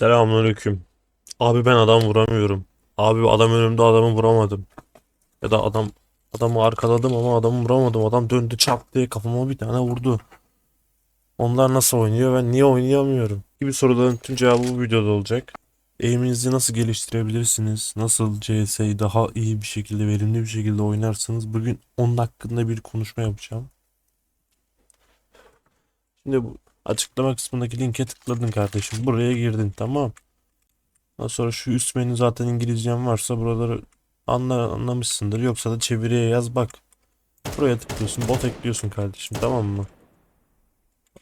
Selamünaleyküm. Abi ben adam vuramıyorum. Abi adam önümde adamı vuramadım. Ya da adam adamı arkaladım ama adamı vuramadım. Adam döndü diye kafama bir tane vurdu. Onlar nasıl oynuyor ben niye oynayamıyorum? Gibi soruların tüm cevabı bu videoda olacak. Aim'inizi nasıl geliştirebilirsiniz? Nasıl CS'yi daha iyi bir şekilde, verimli bir şekilde oynarsınız? Bugün onun hakkında bir konuşma yapacağım. Şimdi bu açıklama kısmındaki linke tıkladın kardeşim. Buraya girdin tamam. Ondan sonra şu üst menü zaten İngilizcen varsa buraları anla, anlamışsındır. Yoksa da çeviriye yaz bak. Buraya tıklıyorsun. Bot ekliyorsun kardeşim tamam mı?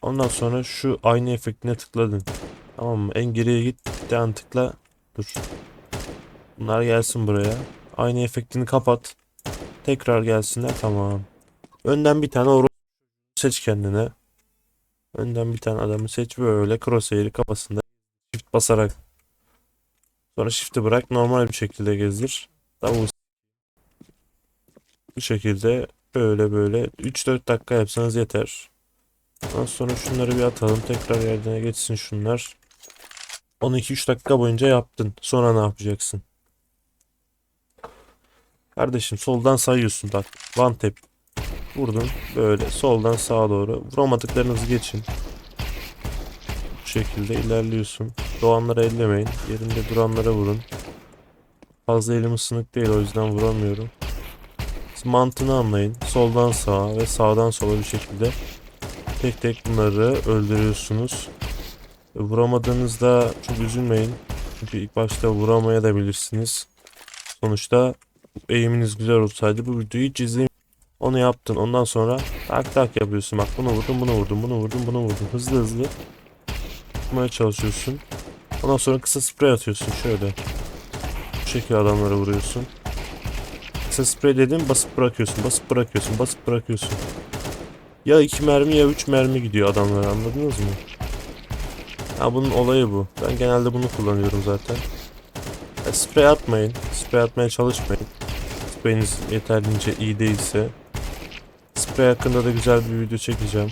Ondan sonra şu aynı efektine tıkladın. Tamam mı? En geriye git. Bir tane tıkla. Dur. Bunlar gelsin buraya. Aynı efektini kapat. Tekrar gelsinler tamam. Önden bir tane oru seç kendine. Önden bir tane adamı seç ve öyle crosshair'i kafasında shift basarak sonra shift'i bırak normal bir şekilde gezdir. Davul bu şekilde böyle böyle 3-4 dakika yapsanız yeter. Ondan sonra şunları bir atalım. Tekrar yerine geçsin şunlar. 12-3 dakika boyunca yaptın. Sonra ne yapacaksın? Kardeşim soldan sayıyorsun bak. One tap. Vurdun. Böyle soldan sağa doğru. Vuramadıklarınızı geçin. Bu şekilde ilerliyorsun. Doğanları ellemeyin. Yerinde duranlara vurun. Fazla elim ısınık değil o yüzden vuramıyorum. Mantığını anlayın. Soldan sağa ve sağdan sola bir şekilde tek tek bunları öldürüyorsunuz. Vuramadığınızda çok üzülmeyin. Çünkü ilk başta vuramaya da bilirsiniz. Sonuçta eğiminiz güzel olsaydı bu videoyu hiç izleyin. Onu yaptın. Ondan sonra tak tak yapıyorsun. Bak bunu vurdum, bunu vurdum, bunu vurdum, bunu vurdum. Hızlı hızlı tutmaya çalışıyorsun. Ondan sonra kısa sprey atıyorsun şöyle. Bu şekilde adamlara vuruyorsun. Kısa sprey dedim basıp bırakıyorsun, basıp bırakıyorsun, basıp bırakıyorsun. Ya iki mermi ya üç mermi gidiyor adamlara anladınız mı? Ha bunun olayı bu. Ben genelde bunu kullanıyorum zaten. Ya, sprey atmayın. Sprey atmaya çalışmayın. Spreyiniz yeterince iyi değilse. Sprey hakkında da güzel bir video çekeceğim.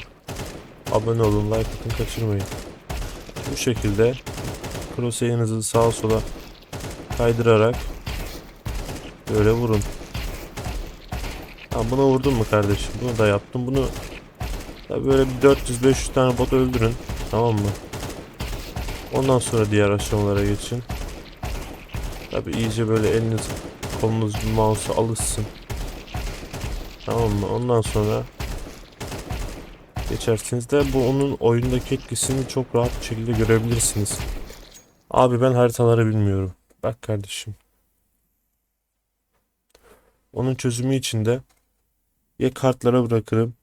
Abone olun, like atın, kaçırmayın. Bu şekilde crosshair'ınızı sağa sola kaydırarak böyle vurun. Ha buna vurdun mu kardeşim? Bunu da yaptım. Bunu da böyle bir 400-500 tane bot öldürün. Tamam mı? Ondan sonra diğer aşamalara geçin. Tabi iyice böyle eliniz kolunuz mouse'a alışsın. Tamam mı? Ondan sonra geçersiniz de bu onun oyundaki etkisini çok rahat bir şekilde görebilirsiniz. Abi ben haritaları bilmiyorum. Bak kardeşim. Onun çözümü için de ya kartlara bırakırım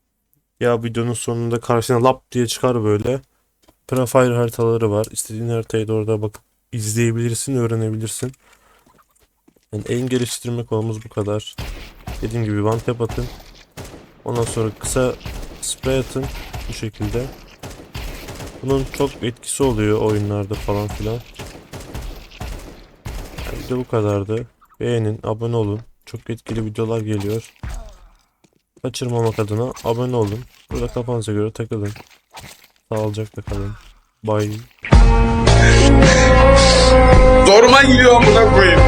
ya videonun sonunda karşına lap diye çıkar böyle. Prefire haritaları var. İstediğin haritayı da orada bakıp izleyebilirsin, öğrenebilirsin. Yani en geliştirme konumuz bu kadar. Dediğim gibi one tap atın. Ondan sonra kısa spray atın bu şekilde. Bunun çok etkisi oluyor oyunlarda falan filan. Yani video bu kadardı. Beğenin, abone olun. Çok etkili videolar geliyor. Kaçırmamak adına abone olun. Burada kafanıza göre takılın. Sağlıcakla kalın. Bye. Zoruma gidiyor amına koyayım.